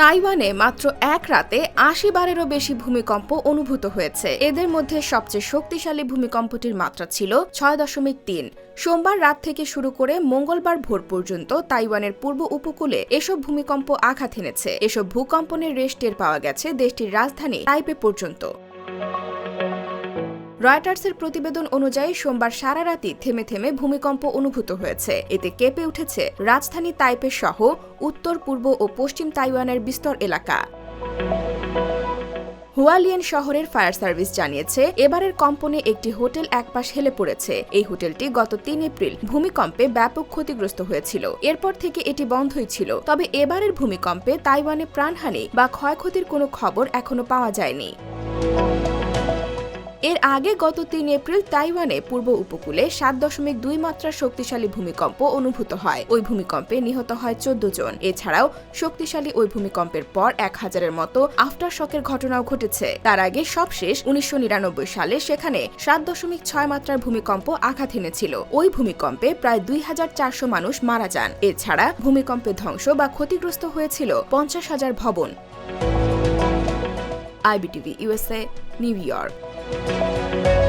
তাইওয়ানে মাত্র এক রাতে আশি বারেরও বেশি ভূমিকম্প অনুভূত হয়েছে। এদের মধ্যে সবচেয়ে শক্তিশালী ভূমিকম্পটির মাত্রা ছিল ছয় দশমিক তিন। সোমবার রাত থেকে শুরু করে মঙ্গলবার ভোর পর্যন্ত তাইওয়ানের পূর্ব উপকূলে এসব ভূমিকম্প আঘাত এনেছে। এসব ভূকম্পনের রেশ টের পাওয়া গেছে দেশটির রাজধানী তাইপে পর্যন্ত। রয়টার্সের প্রতিবেদন অনুযায়ী সোমবার সারা রাতি থেমে থেমে ভূমিকম্প অনুভূত হয়েছে। এতে কেঁপে উঠেছে রাজধানী তাইপে সহ উত্তর, পূর্ব ও পশ্চিম তাইওয়ানের বিস্তর এলাকা। হুয়ালিয়েন শহরের ফায়ার সার্ভিস জানিয়েছে, এবারের কম্পনে একটি হোটেল একপাশ হেলে পড়েছে। এই হোটেলটি গত তিন এপ্রিল ভূমিকম্পে ব্যাপক ক্ষতিগ্রস্ত হয়েছিল। এরপর থেকে এটি বন্ধই ছিল। তবে এবারের ভূমিকম্পে তাইওয়ানে প্রাণহানি বা ক্ষয়ক্ষতির কোনো খবর এখনও পাওয়া যায়নি। এর আগে গত তিন এপ্রিল তাইওয়ানে পূর্ব উপকূলে সাত দশমিক দুই মাত্রার শক্তিশালী ভূমিকম্প অনুভূত হয়। ওই ভূমিকম্পে নিহত হয় চোদ্দ জন। এছাড়াও শক্তিশালী ওই ভূমিকম্পের পর এক হাজারের মতো আফটার শকের ঘটনাও ঘটেছে। তার আগে সবশেষ উনিশশো নিরানব্বই সালে সেখানে সাত দশমিক ছয় মাত্রার ভূমিকম্প আঘাত এনেছিল। ওই ভূমিকম্পে প্রায় দুই হাজার চারশো মানুষ মারা যান। এছাড়া ভূমিকম্পে ধ্বংস বা ক্ষতিগ্রস্ত হয়েছিল পঞ্চাশ হাজার ভবন। IBTV USA New York. Thank you.